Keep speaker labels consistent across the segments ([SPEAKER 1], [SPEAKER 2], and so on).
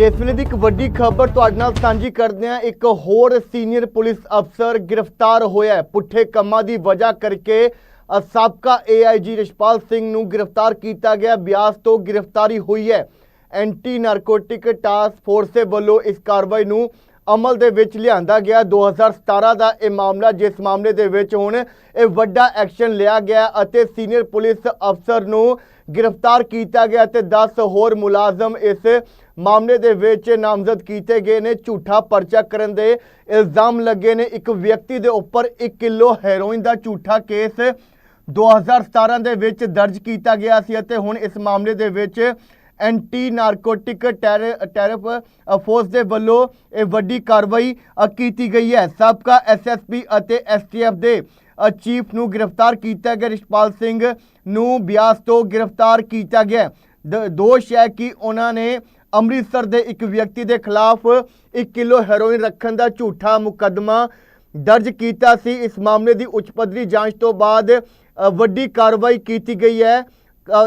[SPEAKER 1] ਇਸ ਵੇਲੇ ਦੀ ਇੱਕ ਵੱਡੀ ਖਬਰ ਤੁਹਾਡੇ ਨਾਲ ਸਾਂਝੀ ਕਰਦੇ ਹਾਂ। ਇੱਕ ਹੋਰ ਸੀਨੀਅਰ ਪੁਲਿਸ ਅਫਸਰ ਗ੍ਰਿਫਤਾਰ ਹੋਇਆ ਪੁੱਠੇ ਕੰਮਾਂ ਦੀ ਵਜ੍ਹਾ ਕਰਕੇ ਅ, ਸਾਬਕਾ ਏਆਈਜੀ ਰਿਸ਼ਪਾਲ ਸਿੰਘ ਨੂੰ ਗ੍ਰਿਫਤਾਰ ਕੀਤਾ ਗਿਆ। ਬਿਆਸ ਤੋਂ ਗ੍ਰਿਫਤਾਰੀ ਹੋਈ ਹੈ। ਐਂਟੀ ਨਾਰਕੋਟਿਕ ਟਾਸਕ ਫੋਰਸ ਦੇ ਵੱਲੋਂ ਇਸ ਕਾਰਵਾਈ ਨੂੰ ਅਮਲ ਦੇ ਵਿੱਚ ਲਿਆਂਦਾ ਗਿਆ। 2017 ਦਾ ਇਹ ਮਾਮਲਾ ਜਿਸ ਮਾਮਲੇ ਦੇ ਵਿੱਚ ਹੁਣ ਇਹ ਵੱਡਾ ਐਕਸ਼ਨ ਲਿਆ ਗਿਆ ਅਤੇ ਸੀਨੀਅਰ ਪੁਲਿਸ ਅਫਸਰ ਨੂੰ ਗ੍ਰਿਫਤਾਰ ਕੀਤਾ ਗਿਆ ਤੇ 10 ਹੋਰ ਮੁਲਾਜ਼ਮ ਇਸ ਮਾਮਲੇ ਦੇ ਵਿੱਚ ਨਾਮਜ਼ਦ ਕੀਤੇ ਗਏ ਨੇ। ਝੂਠਾ ਪਰਚਾ ਕਰਨ ਦੇ ਇਲਜ਼ਾਮ ਲੱਗੇ ਨੇ। ਇੱਕ ਵਿਅਕਤੀ ਦੇ ਉੱਪਰ 1 ਕਿਲੋ ਹੈਰੋਇਨ ਦਾ ਝੂਠਾ ਕੇਸ 2017 ਦੇ ਵਿੱਚ ਦਰਜ ਕੀਤਾ ਗਿਆ ਸੀ ਅਤੇ ਹੁਣ ਇਸ ਮਾਮਲੇ ਦੇ ਵਿੱਚ ਐਂਟੀ ਨਾਰਕੋਟਿਕ ਟੈਰਫ ਫੋਰਸ ਦੇ ਵੱਲੋਂ ਇਹ ਵੱਡੀ ਕਾਰਵਾਈ ਕੀਤੀ ਗਈ ਹੈ। ਸਾਬਕਾ ਐਸਐਸਪੀ ਅਤੇ ਐਸਟੀਐਫ ਦੇ ਚੀਫ ਨੂੰ ਗ੍ਰਿਫਤਾਰ ਕੀਤਾ ਗਿਆ। ਰਿਸ਼ਪਾਲ ਸਿੰਘ ਨੂੰ ਬਿਆਸ ਤੋਂ ਗ੍ਰਿਫਤਾਰ ਕੀਤਾ ਗਿਆ ਦ- ਦੋਸ਼ ਹੈ ਕਿ ਉਹਨਾਂ ਨੇ ਅੰਮ੍ਰਿਤਸਰ ਦੇ ਇੱਕ ਵਿਅਕਤੀ ਦੇ ਖਿਲਾਫ 1 ਕਿਲੋ ਹੈਰੋਇਨ ਰੱਖਣ ਦਾ ਝੂਠਾ ਮੁਕੱਦਮਾ ਦਰਜ ਕੀਤਾ ਸੀ। ਇਸ ਮਾਮਲੇ ਦੀ ਉੱਚ ਪੱਧਰੀ ਜਾਂਚ ਤੋਂ ਬਾਅਦ ਵੱਡੀ ਕਾਰਵਾਈ ਕੀਤੀ ਗਈ ਹੈ।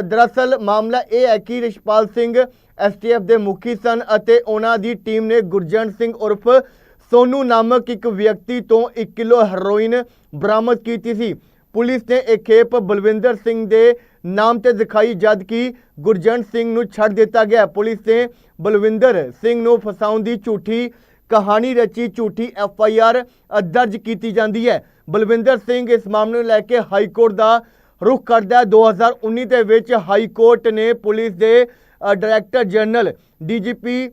[SPEAKER 1] ਦਰਅਸਲ ਮਾਮਲਾ ਇਹ ਹੈ ਕਿ ਰਿਸ਼ਪਾਲ ਸਿੰਘ ਐਸਟੀਐਫ ਦੇ ਮੁਖੀ ਸਨ ਅਤੇ ਉਹਨਾਂ ਦੀ ਟੀਮ ਨੇ ਗੁਰਜੰਟ ਸਿੰਘ ਉਰਫ ਸੋਨੂ ਨਾਮਕ ਇੱਕ ਵਿਅਕਤੀ ਤੋਂ 1 ਕਿਲੋ ਹੈਰੋਇਨ ਬਰਾਮਦ ਕੀਤੀ ਸੀ। ਪੁਲਿਸ ਨੇ ਇਹ ਖੇਪ ਬਲਵਿੰਦਰ ਸਿੰਘ ਦੇ ਨਾਮ ਤੇ ਦਿਖਾਈ, ਜਦ ਕਿ ਗੁਰਜੰਟ ਸਿੰਘ ਨੂੰ ਛੱਡ ਦਿੱਤਾ ਗਿਆ। ਪੁਲਿਸ ਨੇ ਬਲਵਿੰਦਰ ਸਿੰਘ ਨੂੰ ਫਸਾਉਣ ਦੀ ਝੂਠੀ ਕਹਾਣੀ ਰਚੀ। ਝੂਠੀ ਐਫ ਆਈ ਆਰ ਦਰਜ ਕੀਤੀ ਜਾਂਦੀ ਹੈ। ਬਲਵਿੰਦਰ ਸਿੰਘ ਇਸ ਮਾਮਲੇ ਨੂੰ ਲੈ ਕੇ ਹਾਈ ਕੋਰਟ ਦਾ ਰੁਖ ਕਰਦਾ ਹੈ। 2019 ਦੇ ਵਿੱਚ ਹਾਈ ਕੋਰਟ ਨੇ ਪੁਲਿਸ ਦੇ director general DGP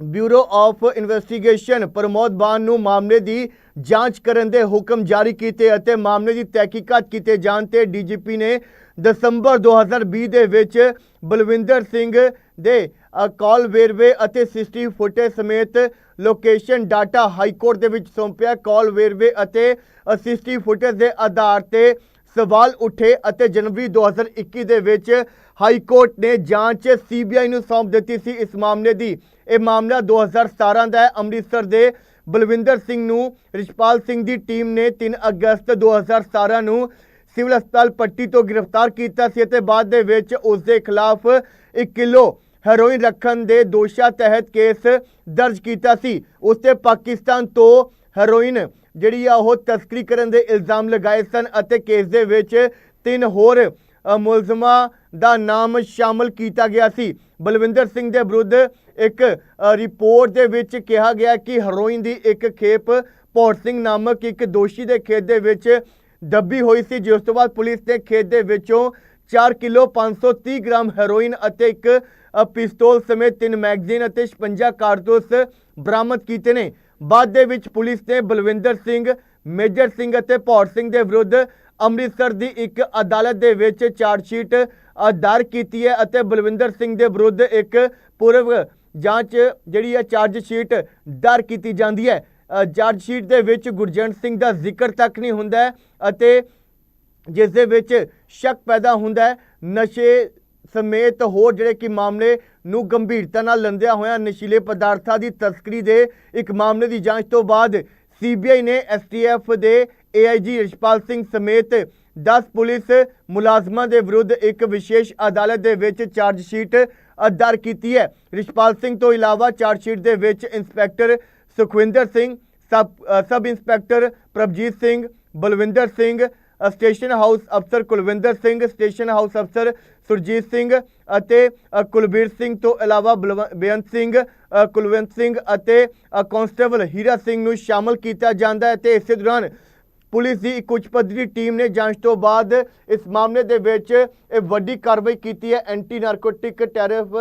[SPEAKER 1] bureau of investigation Pramod Ban ਨੂੰ ਮਾਮਲੇ ਦੀ ਜਾਂਚ ਕਰਨ ਦੇ ਹੁਕਮ ਜਾਰੀ ਕੀਤੇ ਅਤੇ ਮਾਮਲੇ ਦੀ ਤਹਿਕੀਕਾਤ ਕੀਤੇ ਜਾਣ ਤੇ ਡੀਜੀਪੀ ਨੇ ਦਸੰਬਰ 2020 ਦੇ ਵਿੱਚ ਬਲਵਿੰਦਰ ਸਿੰਘ ਦੇ ਅ, ਕਾਲ ਵੇਰਵੇ ਅਤੇ ਸਿਸਟਮ ਫੁਟੇਜ ਸਮੇਤ ਲੋਕੇਸ਼ਨ ਡਾਟਾ ਹਾਈ ਕੋਰਟ ਦੇ ਵਿੱਚ ਸੌਂਪਿਆ ਕਾਲ ਵੇਰਵੇ ਅਤੇ ਸਿਸਟਮ ਫੁਟੇਜ ਦੇ ਆਧਾਰ ਤੇ ਸਵਾਲ ਉੱਠੇ ਅਤੇ ਜਨਵਰੀ 2021 ਦੇ ਵਿੱਚ ਹਾਈ ਕੋਰਟ ਨੇ ਜਾਂਚ ਸੀਬੀਆਈ ਨੂੰ ਸੌਂਪ ਦਿੱਤੀ ਸੀ ਇਸ ਮਾਮਲੇ ਦੀ। ਇਹ ਮਾਮਲਾ 2017 ਦਾ ਹੈ। ਅੰਮ੍ਰਿਤਸਰ ਦੇ ਬਲਵਿੰਦਰ ਸਿੰਘ ਨੂੰ, ਰਿਸ਼ਪਾਲ ਸਿੰਘ ਦੀ ਟੀਮ ਨੇ 3 ਅਗਸਤ 2017 ਨੂੰ ਸਿਵਲ ਹਸਪਤਾਲ ਪੱਟੀ ਤੋਂ ਗ੍ਰਿਫਤਾਰ ਕੀਤਾ ਸੀ ਅਤੇ ਬਾਅਦ ਦੇ ਵਿੱਚ ਉਸ ਦੇ ਖਿਲਾਫ 1 ਕਿਲੋ ਹੈਰੋਇਨ ਰੱਖਣ ਦੇ ਦੋਸ਼ਾਂ ਤਹਿਤ ਕੇਸ ਦਰਜ ਕੀਤਾ ਸੀ। ਉਸ ਤੇ ਪਾਕਿਸਤਾਨ ਤੋਂ ਹੈਰੋਇਨ ਜਿਹੜੀ ਆ ਉਹ ਤਸਕਰੀ ਕਰਨ ਦੇ ਇਲਜ਼ਾਮ ਲਗਾਏ ਸਨ ਅਤੇ ਕੇਸ ਦੇ ਵਿੱਚ ਤਿੰਨ ਹੋਰ ਮੁਲਜ਼ਮਾਂ ਦਾ ਨਾਮ ਸ਼ਾਮਲ ਕੀਤਾ ਗਿਆ ਸੀ। ਬਲਵਿੰਦਰ ਸਿੰਘ ਦੇ ਵਿਰੁੱਧ ਇੱਕ ਰਿਪੋਰਟ ਦੇ ਵਿੱਚ ਕਿਹਾ ਗਿਆ ਕਿ ਹੈਰੋਇਨ ਦੀ ਇੱਕ ਖੇਪ ਪੌੜ ਸਿੰਘ ਨਾਮਕ ਇੱਕ ਦੋਸ਼ੀ ਦੇ ਖੇਤ ਦੇ ਵਿੱਚ ਦੱਬੀ ਹੋਈ ਸੀ। ਜਿਸ ਤੋਂ ਬਾਅਦ ਪੁਲਿਸ ਨੇ ਖੇਤ ਦੇ ਵਿੱਚੋਂ 4 ਕਿਲੋ 530 ਗ੍ਰਾਮ ਹੈਰੋਇਨ ਅਤੇ ਇੱਕ ਪਿਸਤੌਲ ਸਮੇਤ ਤਿੰਨ ਮੈਗਜ਼ੀਨ ਅਤੇ 56 ਕਾਰਤੂਸ ਬਰਾਮਦ ਕੀਤੇ ਨੇ। ਬਾਅਦ ਦੇ ਵਿੱਚ ਪੁਲਿਸ ਨੇ ਬਲਵਿੰਦਰ ਸਿੰਘ, ਮੇਜਰ ਸਿੰਘ ਅਤੇ ਭੌਰ ਸਿੰਘ ਦੇ ਵਿਰੁੱਧ ਅੰਮ੍ਰਿਤਸਰ ਦੀ ਇੱਕ ਅਦਾਲਤ ਦੇ ਵਿੱਚ ਚਾਰਜਸ਼ੀਟ ਦਾਇਰ ਕੀਤੀ ਹੈ ਅਤੇ ਬਲਵਿੰਦਰ ਸਿੰਘ ਦੇ ਵਿਰੁੱਧ ਇੱਕ ਪੂਰਵ ਜਾਂਚ ਜਿਹੜੀ ਹੈ ਚਾਰਜਸ਼ੀਟ ਦਾਇਰ ਕੀਤੀ ਜਾਂਦੀ ਹੈ। ਚਾਰਜਸ਼ੀਟ ਦੇ ਵਿੱਚ ਗੁਰਜੰਟ ਸਿੰਘ ਦਾ ਜ਼ਿਕਰ ਤੱਕ ਨਹੀਂ ਹੁੰਦਾ ਅਤੇ ਜਿਸ ਦੇ ਵਿੱਚ ਸ਼ੱਕ ਪੈਦਾ ਹੁੰਦਾ ਨਸ਼ੇ ਸਮੇਤ ਹੋਰ ਜਿਹੜੇ ਕਿ ਮਾਮਲੇ ਨੂੰ ਗੰਭੀਰਤਾ ਨਾਲ ਲੰਦਿਆ ਹੋਇਆ ਨਸ਼ੀਲੇ ਪਦਾਰਥਾਂ ਦੀ ਤਸਕਰੀ ਦੇ ਇੱਕ ਮਾਮਲੇ ਦੀ ਜਾਂਚ ਤੋਂ ਬਾਅਦ ਸੀਬੀਆਈ ਨੇ ਐਸਟੀਐਫ ਦੇ ਏਆਈਜੀ ਰਿਸ਼ਪਾਲ ਸਿੰਘ ਸਮੇਤ 10 ਪੁਲਿਸ ਮੁਲਾਜ਼ਮਾਂ ਦੇ ਵਿਰੁੱਧ ਇੱਕ ਵਿਸ਼ੇਸ਼ ਅਦਾਲਤ ਦੇ ਵਿੱਚ ਚਾਰਜ ਸ਼ੀਟ ਅ, ਕੀਤੀ ਹੈ। ਰਿਸ਼ਪਾਲ ਸਿੰਘ ਤੋਂ ਇਲਾਵਾ ਚਾਰਜ ਸ਼ੀਟ ਦੇ ਵਿੱਚ inspector Sukhwinder Singh sub sub inspector Prabhjit Singh Balwinder Singh station house ਅਫਸਰ ਕੁਲਵਿੰਦਰ ਸਿੰਘ ਸਟੇਸ਼ਨ ਹਾਊਸ ਅਫਸਰ ਸੁਰਜੀਤ ਸਿੰਘ ਅਤੇ ਕੁਲਬੀਰ ਸਿੰਘ ਤੋਂ ਇਲਾਵਾ ਬਲਵ- ਬੇਅੰਤ ਸਿੰਘ ਅ, ਕੁਲਵੰਤ ਸਿੰਘ ਅਤੇ ਅ, ਕਾਂਸਟੇਬਲ ਹੀਰਾ ਸਿੰਘ ਨੂੰ ਸ਼ਾਮਲ ਕੀਤਾ ਜਾਂਦਾ ਹੈ ਤੇ ਇਸੇ ਦੌਰਾਨ ਪੁਲਿਸ ਦੀ ਇੱਕ ਉੱਚ ਪੱਧਰੀ ਟੀਮ ਨੇ ਜਾਂਚ ਤੋਂ ਬਾਅਦ ਇਸ ਮਾਮਲੇ ਦੇ ਵਿੱਚ ਇਹ ਵੱਡੀ ਕਾਰਵਾਈ ਕੀਤੀ ਹੈ। ਐਂਟੀ ਨਾਰਕੋਟਿਕ ਟੈਰਫ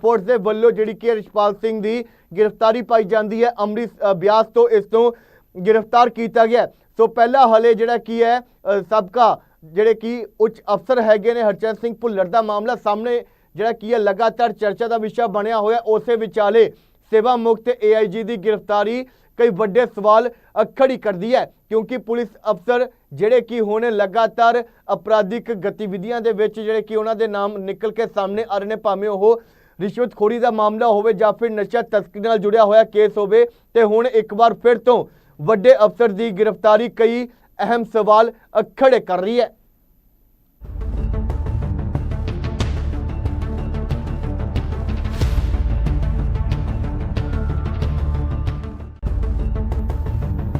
[SPEAKER 1] ਫੋਰਸ ਦੇ ਵੱਲੋਂ ਜਿਹੜੀ ਕਿ ਰਿਸ਼ਪਾਲ ਸਿੰਘ ਦੀ ਗ੍ਰਿਫਤਾਰੀ ਪਾਈ ਜਾਂਦੀ ਹੈ। ਅੰਮ੍ਰਿਤ ਬਿਆਸ ਤੋਂ ਇਸ ਤੋਂ ਗ੍ਰਿਫਤਾਰ ਕੀਤਾ ਗਿਆ। ਸੋ ਪਹਿਲਾ ਹਲੇ ਜਿਹੜਾ ਕੀ ਹੈ ਅ, ਸਾਬਕਾ ਜਿਹੜੇ ਕਿ ਉੱਚ ਅਫਸਰ ਹੈਗੇ ਨੇ ਹਰਚੰਦ ਸਿੰਘ ਭੁੱਲਰ ਦਾ ਮਾਮਲਾ ਸਾਹਮਣੇ ਜਿਹੜਾ ਕੀ ਹੈ ਲਗਾਤਾਰ ਚਰਚਾ ਦਾ ਵਿਸ਼ਾ ਬਣਿਆ ਹੋਇਆ। ਉਸੇ ਵਿਚਾਲੇ ਸੇਵਾ ਮੁਕਤ ਏਆਈਜੀ ਦੀ ਗ੍ਰਿਫਤਾਰੀ ਕਈ ਵੱਡੇ ਸਵਾਲ ਅ, ਖੜੀ ਕਰਦੀ ਹੈ ਕਿਉਂਕਿ ਪੁਲਿਸ ਅਫਸਰ ਜਿਹੜੇ ਕਿ ਹੁਣ ਲਗਾਤਾਰ ਅਪਰਾਧਿਕ ਗਤੀਵਿਧੀਆਂ ਦੇ ਵਿੱਚ ਜਿਹੜੇ ਕਿ ਉਹਨਾਂ ਦੇ ਨਾਮ ਨਿਕਲ ਕੇ ਸਾਹਮਣੇ ਆ ਰਹੇ ਨੇ ਭਾਵੇਂ ਉਹ ਰਿਸ਼ਵਤਖੋਰੀ ਦਾ ਮਾਮਲਾ ਹੋਵੇ ਜਾਂ ਫਿਰ ਨਸ਼ਾ ਤਸਕਰੀ ਨਾਲ ਜੁੜਿਆ ਹੋਇਆ ਕੇਸ ਹੋਵੇ। ਤੇ ਹੁਣ ਇੱਕ ਵਾਰ ਫਿਰ ਤੋਂ ਵੱਡੇ ਅਫਸਰ ਦੀ ਗ੍ਰਿਫਤਾਰੀ ਕਈ ਅਹਿਮ ਸਵਾਲ ਖੜੇ ਕਰ ਰਹੀ ਹੈ।